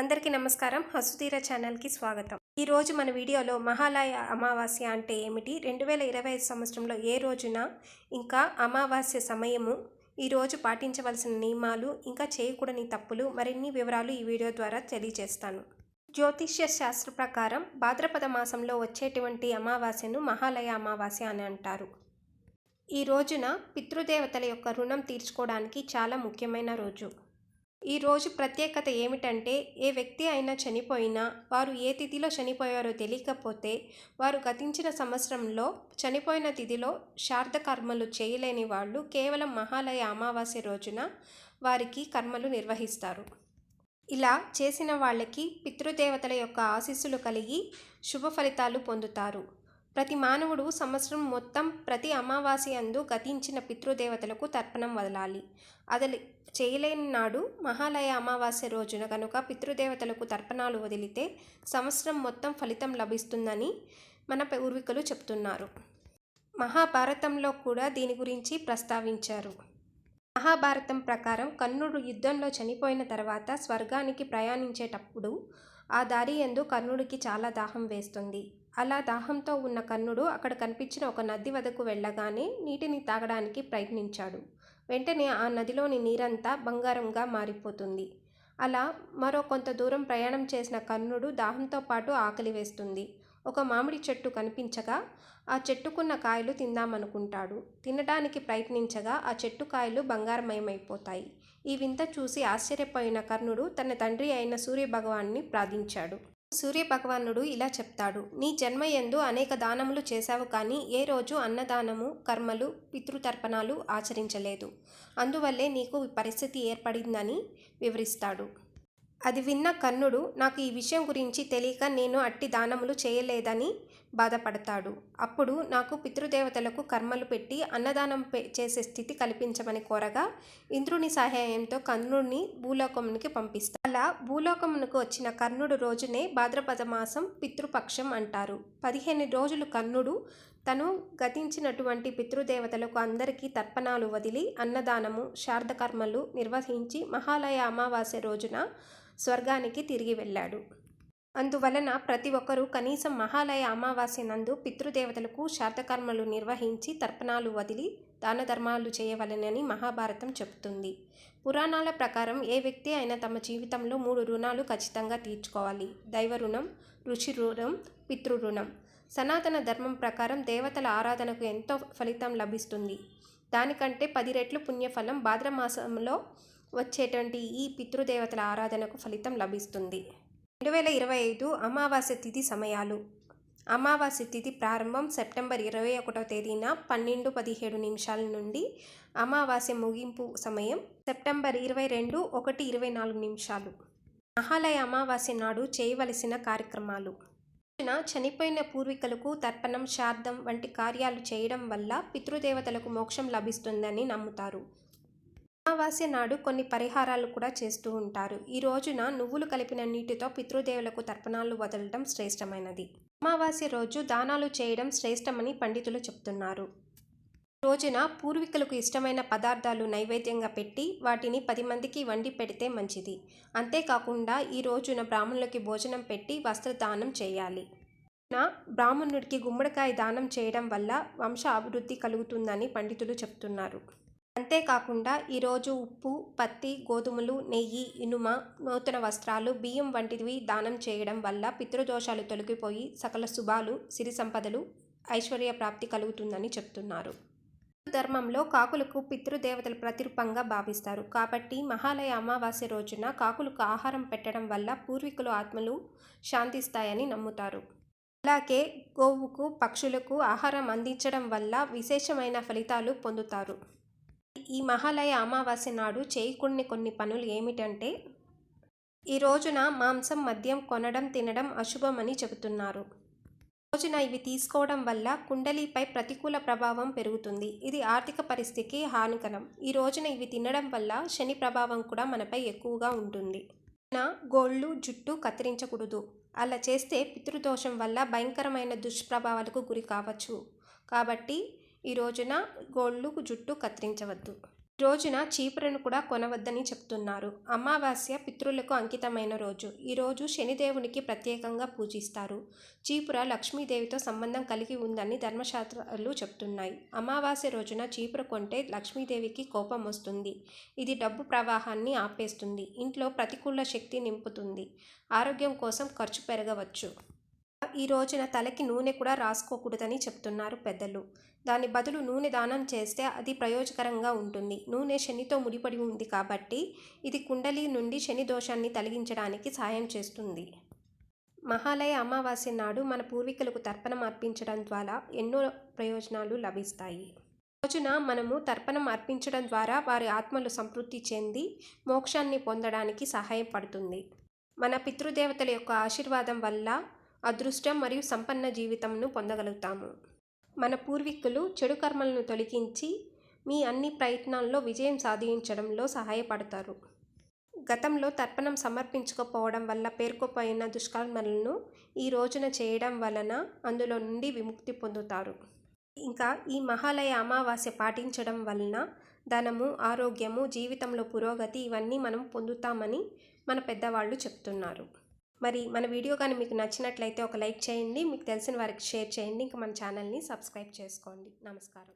అందరికీ నమస్కారం. హసుతీర ఛానల్కి స్వాగతం. ఈరోజు మన వీడియోలో మహాలయ అమావాస్య అంటే ఏమిటి? రెండు వేల ఇరవై ఐదు సంవత్సరంలో ఏ రోజున ఇంకా అమావాస్య సమయము? ఈరోజు పాటించవలసిన నియమాలు ఇంకా చేయకూడని తప్పులు మరిన్ని వివరాలు ఈ వీడియో ద్వారా తెలియజేస్తాను. జ్యోతిష్య శాస్త్ర ప్రకారం భాద్రపద మాసంలో వచ్చేటువంటి అమావాస్యను మహాలయ అమావాస్య అని అంటారు. ఈ రోజున పితృదేవతల యొక్క రుణం తీర్చుకోవడానికి చాలా ముఖ్యమైన రోజు. ఈరోజు ప్రత్యేకత ఏమిటంటే ఏ వ్యక్తి అయినా చనిపోయినా వారు ఏ తిథిలో చనిపోయారో తెలియకపోతే వారు గతించిన సంవత్సరంలో చనిపోయిన తిథిలో శార్ద కర్మలు చేయలేని వాళ్ళు కేవలం మహాలయ అమావాస్య రోజున వారికి కర్మలు నిర్వహిస్తారు. ఇలా చేసిన వాళ్ళకి పితృదేవతల యొక్క ఆశీస్సులు కలిగి శుభ ఫలితాలు పొందుతారు. ప్రతి మానవుడు సంవత్సరం మొత్తం ప్రతి అమావాస్య అందు గతించిన పితృదేవతలకు తర్పణం వదలాలి. అదలి చేయలేని నాడు మహాలయ అమావాస్య రోజున కనుక పితృదేవతలకు తర్పణాలు వదిలితే సంవత్సరం మొత్తం ఫలితం లభిస్తుందని మన పూర్వీకులు చెప్తున్నారు. మహాభారతంలో కూడా దీని గురించి ప్రస్తావించారు. మహాభారతం ప్రకారం కర్ణుడు యుద్ధంలో చనిపోయిన తర్వాత స్వర్గానికి ప్రయాణించేటప్పుడు ఆ దారి ఎందు కర్ణుడికి చాలా దాహం వేస్తుంది. అలా దాహంతో ఉన్న కర్ణుడు అక్కడ కనిపించిన ఒక నది వద్దకు వెళ్ళగానే నీటిని తాగడానికి ప్రయత్నించాడు. వెంటనే ఆ నదిలోని నీరంతా బంగారంగా మారిపోతుంది. అలా మరో కొంత దూరం ప్రయాణం చేసిన కర్ణుడు దాహంతో పాటు ఆకలి వేస్తుంది. ఒక మామిడి చెట్టు కనిపించగా ఆ చెట్టుకున్న కాయలు తిందామనుకుంటాడు. తినడానికి ప్రయత్నించగా ఆ చెట్టు కాయలు బంగారమయమైపోతాయి. ఈ వింత చూసి ఆశ్చర్యపోయిన కర్ణుడు తన తండ్రి అయిన సూర్యభగవాన్ని ప్రార్థించాడు. సూర్య భగవానుడు ఇలా చెప్తాడు నీ జన్మయందు అనేక దానములు చేశావు కానీ ఏ రోజు అన్నదానము కర్మలు పితృతర్పణాలు ఆచరించలేదు. అందువల్లే నీకు పరిస్థితి ఏర్పడిందని వివరిస్తాడు. అది విన్న కర్ణుడు నాకు ఈ విషయం గురించి తెలియక నేను అట్టి దానములు చేయలేదని బాధపడతాడు. అప్పుడు నాకు పితృదేవతలకు కర్మలు పెట్టి అన్నదానం చేసే స్థితి కల్పించమని కోరగా ఇంద్రుని సహాయంతో కర్ణుడిని భూలోకమునికి పంపిస్తాడు అలా భూలోకమునకు వచ్చిన కర్ణుడు రోజునే భాద్రపద మాసం పితృపక్షం అంటారు. పదిహేను రోజులు కర్ణుడు తను గతించినటువంటి పితృదేవతలకు అందరికీ తర్పణాలు వదిలి అన్నదానము శార్దకర్మలు నిర్వహించి మహాలయ అమావాస్య రోజున స్వర్గానికి తిరిగి వెళ్ళాడు. అందువలన ప్రతి ఒక్కరూ కనీసం మహాలయ అమావాస్య నందు పితృదేవతలకు శార్తకర్మలు నిర్వహించి తర్పణాలు వదిలి దాన ధర్మాలు చేయవలనని మహాభారతం చెబుతుంది. పురాణాల ప్రకారం ఏ వ్యక్తి అయినా తమ జీవితంలో మూడు రుణాలు ఖచ్చితంగా తీర్చుకోవాలి. దైవ రుణం ఋషి రుణం పితృరుణం సనాతన ధర్మం ప్రకారం దేవతల ఆరాధనకు ఎంతో ఫలితం లభిస్తుంది. దానికంటే పది రెట్లు పుణ్యఫలం భాద్రమాసంలో వచ్చేటువంటి ఈ పితృదేవతల ఆరాధనకు ఫలితం లభిస్తుంది. రెండు వేల ఇరవై ఐదు అమావాస్య తిథి సమయాలు. అమావాస్య తిథి ప్రారంభం సెప్టెంబర్ ఇరవై ఒకటో తేదీన పన్నెండు పదిహేడు నిమిషాల నుండి అమావాస్య ముగింపు సమయం సెప్టెంబర్ ఇరవై రెండు ఒకటి ఇరవై నాలుగు నిమిషాలు. మహాలయ అమావాస్య నాడు చేయవలసిన కార్యక్రమాలు. చనిపోయిన పూర్వీకులకు తర్పణం శార్థం వంటి కార్యాలు చేయడం వల్ల పితృదేవతలకు మోక్షం లభిస్తుందని నమ్ముతారు. అమావాస్య నాడు కొన్ని పరిహారాలు కూడా చేస్తూ ఉంటారు. ఈ రోజున నువ్వులు కలిపిన నీటితో పితృదేవులకు తర్పణాలు వదలడం శ్రేష్టమైనది. అమావాస్య రోజు దానాలు చేయడం శ్రేష్టమని పండితులు చెప్తున్నారు. రోజున పూర్వీకులకు ఇష్టమైన పదార్థాలు నైవేద్యంగా పెట్టి వాటిని పది మందికి వండి పెడితే మంచిది. అంతేకాకుండా ఈ రోజున బ్రాహ్మణులకి భోజనం పెట్టి వస్త్రదానం చేయాలి. నా బ్రాహ్మణుడికి గుమ్మడికాయ దానం చేయడం వల్ల వంశ అభివృద్ధి కలుగుతుందని పండితులు చెప్తున్నారు. అంతేకాకుండా ఈరోజు ఉప్పు పత్తి గోధుమలు నెయ్యి ఇనుమ నూతన వస్త్రాలు బియ్యం వంటివి దానం చేయడం వల్ల పితృదోషాలు తొలగిపోయి సకల శుభాలు సిరి సంపదలు ఐశ్వర్య ప్రాప్తి కలుగుతుందని చెప్తున్నారు. ధర్మంలో కాకులకు పితృదేవతలు ప్రతిరూపంగా భావిస్తారు. కాబట్టి మహాలయ అమావాస్య రోజున కాకులకు ఆహారం పెట్టడం వల్ల పూర్వీకులు ఆత్మలు శాంతిస్తాయని నమ్ముతారు. అలాగే గోవుకు పక్షులకు ఆహారం అందించడం వల్ల విశేషమైన ఫలితాలు పొందుతారు. ఈ మహాలయ అమావాస్య నాడు చేయకూడని కొన్ని పనులు ఏమిటంటే ఈ రోజున మాంసం మద్యం కొనడం తినడం అశుభమని చెబుతున్నారు. రోజున ఇవి తీసుకోవడం వల్ల కుండలిపై ప్రతికూల ప్రభావం పెరుగుతుంది. ఇది ఆర్థిక పరిస్థితికి హానికరం. ఈ రోజున ఇవి తినడం వల్ల శని ప్రభావం కూడా మనపై ఎక్కువగా ఉంటుంది. గోళ్ళు జుట్టు కత్తిరించకూడదు. అలా చేస్తే పితృదోషం వల్ల భయంకరమైన దుష్ప్రభావాలకు గురి కావచ్చు. కాబట్టి ఈ రోజున గోళ్ళు జుట్టు కత్తిరించవద్దు. రోజున చీపురను కూడా కొనవద్దని చెప్తున్నారు. అమావాస్య పితృలకు అంకితమైన రోజు. ఈరోజు శనిదేవునికి ప్రత్యేకంగా పూజిస్తారు. చీపుర లక్ష్మీదేవితో సంబంధం కలిగి ఉందని ధర్మశాస్త్రాలు చెప్తున్నాయి. అమావాస్య రోజున చీపుర కొంటే లక్ష్మీదేవికి కోపం వస్తుంది. ఇది డబ్బు ప్రవాహాన్ని ఆపేస్తుంది. ఇంట్లో ప్రతికూల శక్తి నింపుతుంది. ఆరోగ్యం కోసం ఖర్చు పెరగవచ్చు. ఈ రోజున తలకి నూనె కూడా రాసుకోకూడదని చెప్తున్నారు పెద్దలు. దాని బదులు నూనె దానం చేస్తే అది ప్రయోజకరంగా ఉంటుంది. నూనె శనితో ముడిపడి ఉంది కాబట్టి ఇది కుండలి నుండి శని దోషాన్ని తొలగించడానికి సాయం చేస్తుంది. మహాలయ అమావాస్య నాడు మన పూర్వీకులకు తర్పణం అర్పించడం ద్వారా ఎన్నో ప్రయోజనాలు లభిస్తాయి. రోజున మనము తర్పణం అర్పించడం ద్వారా వారి ఆత్మలు సంతృప్తి చెంది మోక్షాన్ని పొందడానికి సహాయపడుతుంది. మన పితృదేవతల యొక్క ఆశీర్వాదం వల్ల అదృష్టం మరియు సంపన్న జీవితంను పొందగలుగుతాము. మన పూర్వీకులు చెడు కర్మలను తొలగించి మీ అన్ని ప్రయత్నాల్లో విజయం సాధించడంలో సహాయపడతారు. గతంలో తర్పణం సమర్పించకపోవడం వల్ల పేర్కొపోయిన దుష్కర్మలను ఈ రోజున చేయడం వలన అందులో నుండి విముక్తి పొందుతారు. ఇంకా ఈ మహాలయ అమావాస్య పాటించడం వలన ధనము ఆరోగ్యము జీవితంలో పురోగతి ఇవన్నీ మనం పొందుతామని మన పెద్దవాళ్ళు చెప్తున్నారు. మరి మన వీడియో కానీ మీకు నచ్చినట్లయితే ఒక లైక్ చేయండి మీకు తెలిసిన వారికి షేర్ చేయండి ఇంకా మన ఛానల్ని సబ్స్క్రైబ్ చేసుకోండి. నమస్కారం.